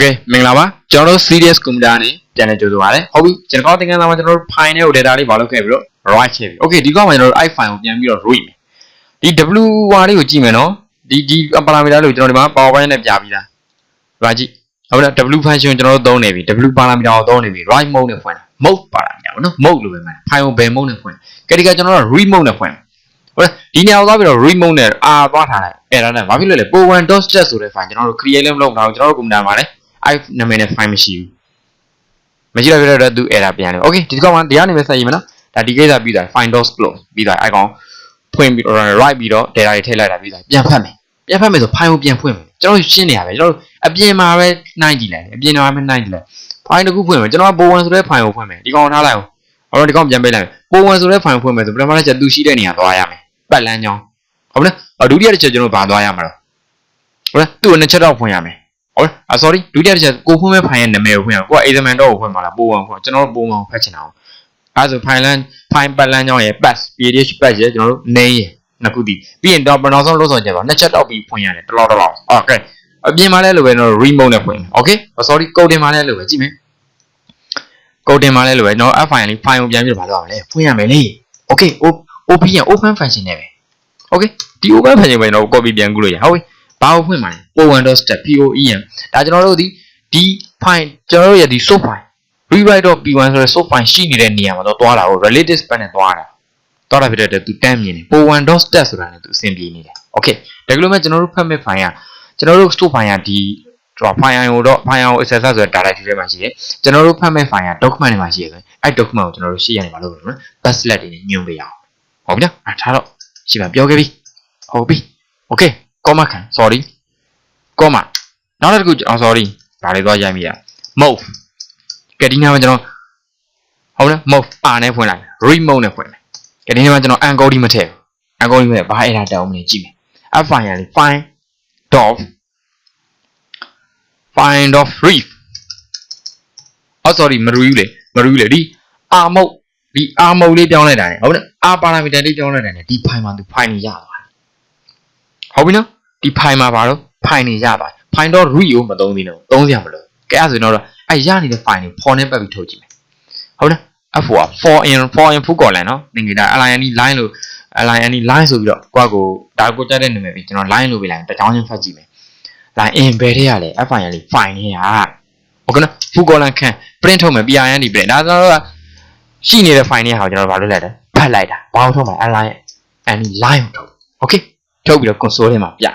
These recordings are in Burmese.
Okay မင်္ဂလာပါကျွန်တော်တို့ serious computer နဲ့ပြန်လည်ကြိုဆိုပါရစေဟုတ်ပြီကျွန်တော်သင်ခန်းစာမှာကျွန်တော်တို့ file နဲ့ data လေးပါလုပ်ခဲ့ပြီးတော့ write ချေပြီ Okay ဒီကောက်မှာကျွန်တော်တို့ i file ကိုပြန်ပြီးတော့ read မယ်ဒီ w လေးကိုကြည့်မယ်နော်ဒီဒီ parameter လေးကိုကျွန်တော်ဒီမှာ powerpoint နဲ့ပြပြီးသားဒီမှာကြည့်ဟုတ်လား w function ကျွန်တော်တို့သုံးနေပြီ w parameter ကိုသုံးနေပြီ write mode နဲ့ဖွင့်တာ mode parameter ပေါ့နော် mode လို့ပဲမှန် file ကိုဘယ် mode နဲ့ဖွင့်ကဲဒီကကျွန်တော်တို့ read mode နဲ့ဖွင့်ဟုတ်လားဒီနေရာကိုသွားပြီးတော့ read mode နဲ့အာသွားထားလိုက်အဲ့ဒါနဲ့ဘာဖြစ်လို့လဲ po1.stat ဆိုတဲ့ file ကျွန်တော်တို့ create လည်းမလုပ်တော့ကျွန်တော်တို့ computer မှာလည်း i နာမည်နဲ့ file မရှိဘူးမရှိတော့ပြတော့သူ error ပြန်တယ် okay ဒီကောင်မှတရားနေပဲဆက်ရည်မယ်နော်ဒါဒီကိစ္စပြီးသွား find dot close ပြီးသွားအဲ့ကောင်ဖွင့်ပြီးတော့ write ပြီးတော့ data တွေထည့်လိုက်တာပြီးသွားပြန်ဖတ်မယ်ပြန်ဖတ်မယ်ဆို file ကိုပြန်ဖွင့်မယ်ကျွန်တော်ရှင်းနေရပဲကျွန်တော်အပြင်မှာပဲနှိုင်းကြည့်လိုက်အပြင်မှာပဲနှိုင်းကြည့်လိုက် file တစ်ခုဖွင့်မယ်ကျွန်တော်က po1 ဆိုတဲ့ file ကိုဖွင့်မယ်ဒီကောင်ထားလိုက်အောင်အဲ့တော့ဒီကောင်ပြန်ပေးလိုက်မယ် po1 ဆိုတဲ့ file ဖွင့်မယ်ဆိုပထမတစ်ချက်သူရှိတဲ့နေရာသွားရမယ်ပတ်လန်းကြောင်းဟုတ်လားဒုတိယတစ်ချက်ကျွန်တော်ဘာသွားရမှာလဲဟုတ်လားသူ့ကိုနှစ်ချက်တော့ဖွင့်ရမယ် ဟုတ်လား sorry ဒုတိယတစ်ချက်ကိုဖွင့်မဲ့ file ရဲ့နာမည်ကိုဖွင့်ရအောင်ကိုက example တော့ကိုဖွင့်မှာလား po1 ဖွင့်ကျွန်တော်တို့ po1 ကိုဖတ်ချင်တာအောင်အဲဆို file လန်း file ပတ်လန်းကြောင်းရဲ့ pass pdh pass ရဲ့ကျွန်တော်တို့ name ရဲ့နှစ်ခုတည်ပြီးရင်တော့နောက်ဆုံးလို့ဆိုကြပါနှစ်ချက်တော့ပြီးဖွင့်ရတယ်တလောတလော okay အပြင်မှာလည်းလိုပဲကျွန်တော် remote နဲ့ဖွင့်မယ် okay sorry coding မှာလည်းလိုပဲကြည့်မယ် coding မှာလည်းလိုပဲကျွန်တော် f file လေး file ကိုပြန်ပြီးတော့မလုပ်အောင်လေဖွင့်ရမယ်လေ okay op ရ open function နဲ့ပဲ okay ဒီ open function ပဲကျွန်တော် copy ပြန်ကူးလို့ရဟုတ်ပြီ ဘာကိုဖွင့်မှာလဲ po1.step poem ဒါကျွန်တော်တို့ဒီဒီ file ကျွန်တော်တို့ရဲ့ဒီ source file rewrite.p1 ဆိုတဲ့ source file ရှိနေတဲ့နေရာမှာတော့တွားတာကို relative span နဲ့တွားတာတွားတာဖြစ်တဲ့သူတန်းမြင်နေ po1.step ဆိုတာနဲ့သူအဆင်ပြေနေတယ် okay ဒါကလို့မဲ့ကျွန်တော်တို့ဖတ်မဲ့ file ကကျွန်တော်တို့ source file ကဒီကျွန်တော် file ကိုတော့ file ကို access ဆိုတဲ့ directory ထဲမှာရှိတယ်ကျွန်တော်တို့ဖတ်မဲ့ file က document တွေမှာရှိတယ်ဆိုရင်အဲ့ document ကိုကျွန်တော်တို့ရှေ့ရနေမှာလို့ပြောနော် backslash တွေနဲ့ညွှန်ပေးအောင်ဟုတ်ပြီနော်အဲထားတော့ရှေ့မှာပြောခဲ့ပြီဟုတ်ပြီ okay comma ခံ sorry comma နောက်တစ်ခုကျွန်တော် sorry ဒါလေးသွားရိုက်မိရ move ကဲဒီနေ့မှာကျွန်တော်ဟုတ်လား move အာနဲ့ဖွင့်လိုက် remote နဲ့ဖွင့်မယ်ကဲဒီနေ့မှာကျွန်တော် encoding မထည့်ဘူး encoding မထည့်ဘာ error တောင်းမလဲကြည့်မယ် f file လေး find dot find of reef အော် sorry မရူးလေမရူးလေဒီအာမုတ်ဒီအာမုတ်လေးပြောင်းလိုက်တာ ਨੇ ဟုတ်လားအာ parameter လေးပြောင်းလိုက်တာ ਨੇ ဒီ file မှာသူ file နေရသွားတယ်ဟုတ်ပြီနော် ဒီ file မှာဘာလို့ file နေရသွား file dot read ကိုမသုံးသေးတော့သုံးစရာမလိုကဲအဲ့ဆိုရင်တော့အဲ့ရနေတဲ့ file တွေ for နဲ့ပတ်ပြီးထုတ်ကြည့်မယ်ဟုတ်လား f က for in for in full colon နော်သင်္ကေတ line line လို့ line line ဆိုပြီးတော့ကိုယ့်ကိုဒါကိုကြိုက်တဲ့နာမည်ပြီးကျွန်တော် line လို့ပြလိုက်တချောင်းချင်းဖတ်ကြည့်မယ် line in ဘယ်ထဲရလဲ f file လေး file နေရဟုတ်ကဲ့နော် full colon ခန့် print ထုတ်မယ် PIN ဒီ print ဒါဆိုတော့ရှိနေတဲ့ file တွေဟာကျွန်တော်ဘာလုပ်လိုက်လဲဖတ်လိုက်တာဘာလို့ထုတ်မှာ line any line ကိုထုတ် okay ထုတ်ပြီးတော့ console ထဲမှာပြ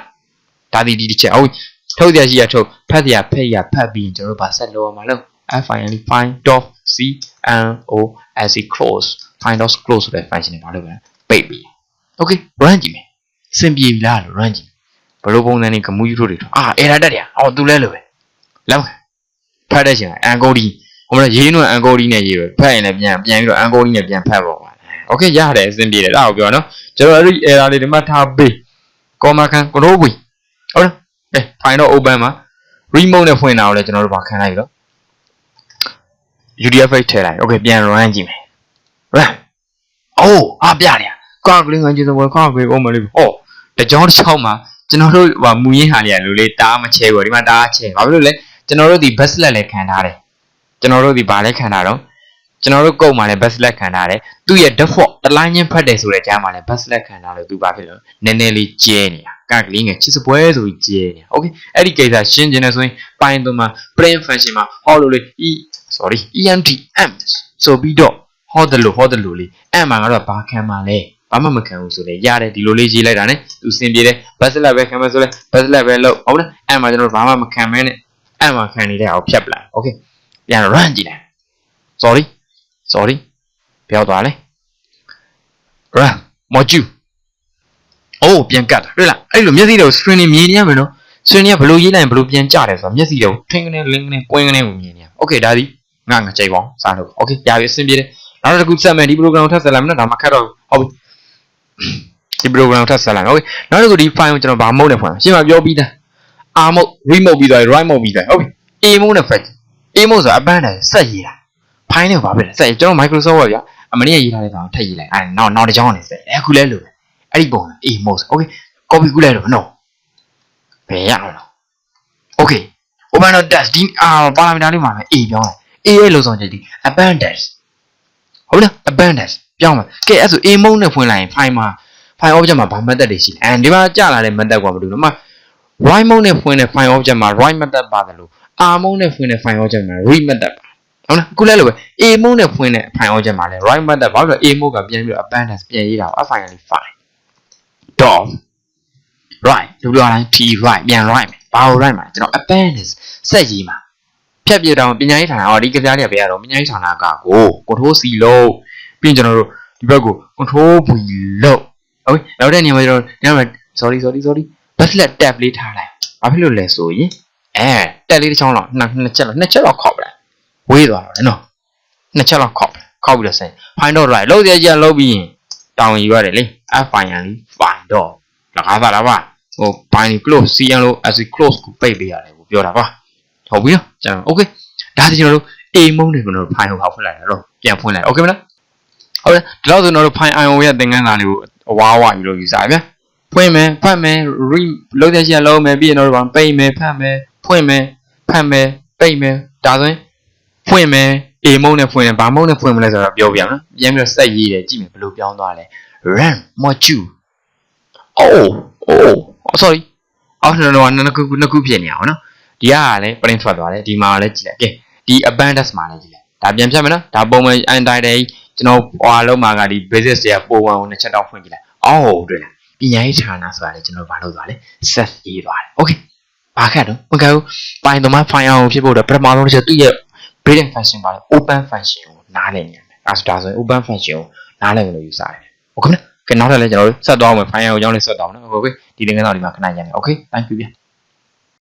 ဒါဒီဒီတစ်ချက်ဟုတ်ထုတ်ရရှိရထုတ်ဖတ်ရဖက်ရဖတ်ပြီးကျွန်တော်တို့ဗာဆက်လို့ရမှာလို့ finally find dot c n o s e close find dot close ဆိုတဲ့ function တွေဘာလို့လဲပိတ်ပြီး okay run ကြည့်မယ်စင်ပြေပြီလားလို့ run ကြည့်ဘလို့ပုံစံနေကမူးယူထုတ်တွေအာ error တက်တယ်အော်သူလဲလို့ပဲလက်မဖတ်တဲ့ချိန်အန်ကိုဒီဟိုမှာရေးနွယ်အန်ကိုဒီနဲ့ရေးပဲဖတ်ရင်လည်းပြန်ပြန်ပြီးတော့အန်ကိုဒီနဲ့ပြန်ဖတ်ပေါ့ပါ okay ရတယ်အဆင်ပြေတယ်အဲ့ဒါကိုပြောနော်ကျွန်တော်အဲ့ဒီ error လေးဒီမှာထားပေး comma ခံ control v ဟုတ်လားအဲ file တော့ open မှာ remote နဲ့ဖွင့်တာကိုလည်းကျွန်တော်တို့ဗာခံလိုက်ရော UDF ထည့်လိုက် okay ပြန် run ကြည့်မယ် run အိုးအားပြတယ်ကောက်ကလေးငါကြည့်စပွဲကောက်ကလေး over လေးဟောတကြောင်တစ်ချောင်းမှာကျွန်တော်တို့ဟိုမူရင်းဟာလေးကလူလေးတားမချဲဘူးဒီမှာတားချဲဘာဖြစ်လို့လဲကျွန်တော်တို့ဒီ backslash လည်းခံထားတယ်ကျွန်တော်တို့ဒီဗာလည်းခံထားတော့ ကျွန်တော်တို့ကုတ်မှာလည်း backslash ခံထားတယ်သူ့ရဲ့ default တလိုင်းချင်းဖတ်တယ်ဆိုတဲ့ကြားမှာလည်း backslash ခံထားလို့သူဘာဖြစ်လို့နည်းနည်းလေးကျဲနေတာကကလေးငယ်ချစ်စပွဲဆိုပြီးကျဲနေတာ okay အဲ့ဒီကိစ္စရှင်းကျင်နေဆိုရင် Python မှာ print function မှာဟောလို့လေ e sorry ent m ဆိုပြီးတော့ဟောတယ်လို့ဟောတယ်လို့လေ m မှာကတော့ဘာခံမှာလဲဘာမှမခံဘူးဆိုလေရတယ်ဒီလိုလေးရေးလိုက်တာ ਨੇ သူစင်ပြေတယ် backslash ပဲခံမယ်ဆိုလဲ backslash ပဲလုပ်ဟုတ်လား m မှာကျွန်တော်ဘာမှမခံမဲနဲ့ m မှာခံနေတဲ့အောင်ဖြတ်ပလိုက် okay ပြန် run ကြည့်လိုက် sorry sorry ပြောသွားလဲ run module အိုးပြန်ကတ်တာတွေ့လားအဲ့လိုမျက်စိတွေကို screen နေမြင်နေရမယ်နော် screen ကဘယ်လိုရေးလိုက်ရင်ဘယ်လိုပြန်ကြတယ်ဆိုတော့မျက်စိတွေကိုထင်းကနေလင်းကနေကွင်းကနေကိုမြင်နေရ okay ဒါဒီငါငါကြိုက်ပါအောင်စားလို့ okay ရပြီအဆင်ပြေတယ်နောက်တစ်ခုဆက်မယ်ဒီ program ကိုထပ်ဆက်လိုက်မယ်နော်ဒါမှခက်တော့ဟုတ်ပြီဒီ program ကိုထပ်ဆက်လိုက်မယ် okay နောက်တစ်ခုဒီ file ကိုကျွန်တော်ဗာမုတ်နဲ့ဖွင့်ရှင်းမပြောပြီးသား r mode remote ပြီးသွားပြီ right mode ပြီးသွားပြီဟုတ်ပြီ a mode နဲ့ fetch a mode ဆိုတာအပန်းတယ်ဆက်ရေးတာ file နဲ့ဘာဖြစ်လဲဆက်ရေးကျွန်တော် Microsoft Word ဗျာအမနေ့ရေးထားတဲ့ကောင်ထည့်ရေးလိုက်အဲနောက်နောက်တစ်ကြောင်းနဲ့ဆက်အခုလဲလို့အဲ့ဒီပုံ a mode okay copy ကူးလိုက်တော့ no ဘယ်ရအောင်လဲ okay open dot dash ဒီအာပါရာမီတာလေးမှာပဲ a ပြောင်းလိုက် a ရဲ့လို့ဆောင်ချက်ဒီ abundance ဟုတ်လား abundance ပြောင်းမှာကဲအဲ့ဆို a မုံနဲ့ဖွင့်လိုက်ရင် file မှာ file object မှာဘာ method တွေရှိလဲအဲဒီမှာကြာလာတဲ့ method ကမလို့နော်မ right မုံနဲ့ဖွင့်တဲ့ file object မှာ right method ပါတယ်လို့ r မုံနဲ့ဖွင့်တဲ့ file object မှာ read method ပါ ဟုတ်လားအခုလဲလို့ပဲ a မုံနဲ့ဖွင့်တဲ့ file object မှာလဲ right method ဘာလို့လဲ a မုံကပြန်ပြီးတော့ abundance ပြန်ရေးတာပါ finally fine dot right လို့ပြောတိုင်း p right ပြန် right မယ်ဘာလို့ right မှာကျွန်တော် abundance စက်ရေးမှာဖြတ်ပြတော့ပညာရေးဌာနဟောဒီကစားလေးကဘယ်ရတော့ပညာရေးဌာနကကို control c လို့ပြီးရင်ကျွန်တော်တို့ဒီဘက်ကို control v လို့ဟုတ်ပြီနောက်တဲ့နေရာမှာကျွန်တော်ညမှာ sorry sorry sorry backslash tab လေးထားလိုက်ဘာဖြစ်လို့လဲဆိုရင်အဲတက်လေးတစ်ချောင်းလောက်နှစ်နှစ်ချက်လောက်နှစ်ချက်လောက်ခေါက်ပလိုက် ဝေးသွားတော့လေနော်နှစ်ချက်လောက်ခေါက်ပလိုက်ခေါက်ပြီးတော့ဆင် find dot right လုံးစရာကြီးလုံးပြီးရင်တောင်းယူရတယ်လေ f file လေး find dot လကားပါလားပါဟို bind close cn လို့ as close ကိုပိတ်ပေးရတယ်ကိုပြောတာပါဟုတ်ပြီနော်ကျွန်တော် okay ဒါဆိုကျွန်တော်တို့ a မုန်းတယ်ကျွန်တော်တို့ file ကိုဖောက်ဖွင့်လိုက်တာတော့ပြန်ဖွင့်လိုက် okay မလားဟုတ်တယ်ဒီလောက်ဆိုတော့ file io ရဲ့သင်ခန်းစာလေးကိုအဝါဝါယူလို့ယူစားဗျာဖွင့်မယ်ဖတ်မယ် read လုံးတဲ့ချင်းလုံးမယ်ပြီးရင်တော့ဘာပိတ်မယ်ဖတ်မယ်ဖွင့်မယ်ဖတ်မယ်ပိတ်မယ်ဒါဆိုရင် ဖွင့်မယ် a မုန်းနဲ့ဖွင့်တယ်ဘာမုန်းနဲ့ဖွင့်မလဲဆိုတော့ပြောပြအောင်နော်ပြန်ပြီးတော့စက်ရေးတယ်ကြည့်မယ်ဘယ်လိုပြောင်းသွားလဲ run module oh oh sorry အော်နော်နှစ်ခုနှစ်ခုဖြစ်နေအောင်နော်ဒီကလည်း print ထွက်သွားတယ်ဒီမှာလည်းကြည့်လိုက်ကဲဒီ abundance မှာလည်းကြည့်လိုက်ဒါပြန်ဖြတ်မယ်နော်ဒါပုံမှန် untitled ကျွန်တော်ဟွာလုံးမှာကဒီ basic တွေကပုံမှန်ကိုနှစ်ချက်တော့ဖွင့်ကြည့်လိုက်အော်တွေ့လားပညာရေးဌာနဆိုတာလေကျွန်တော်ဘာလုပ်သွားလဲ set ရေးသွားတယ် okay ဘာခက်တော့မကဘူးပိုင်သမား file အောင်ဖြစ်ဖို့တော့ပထမဆုံးတစ်ချက်သူ့ရဲ့ building function ပါလေ open function ကိုနားလည်နေရမယ်အဲဒါဆိုရင် open function ကိုနားလည်လို့ယူစားတယ်ဟုတ်ကဲ့ကဲနောက်ထပ်လည်းကျွန်တော်တို့ဆက်သွားအောင်မယ် file ကိုကြောင်းလေးဆက်သွားအောင်နော်ဟုတ်ကဲ့ဒီသင်ခန်းစာဒီမှာခဏရမယ် okay thank you ဗျ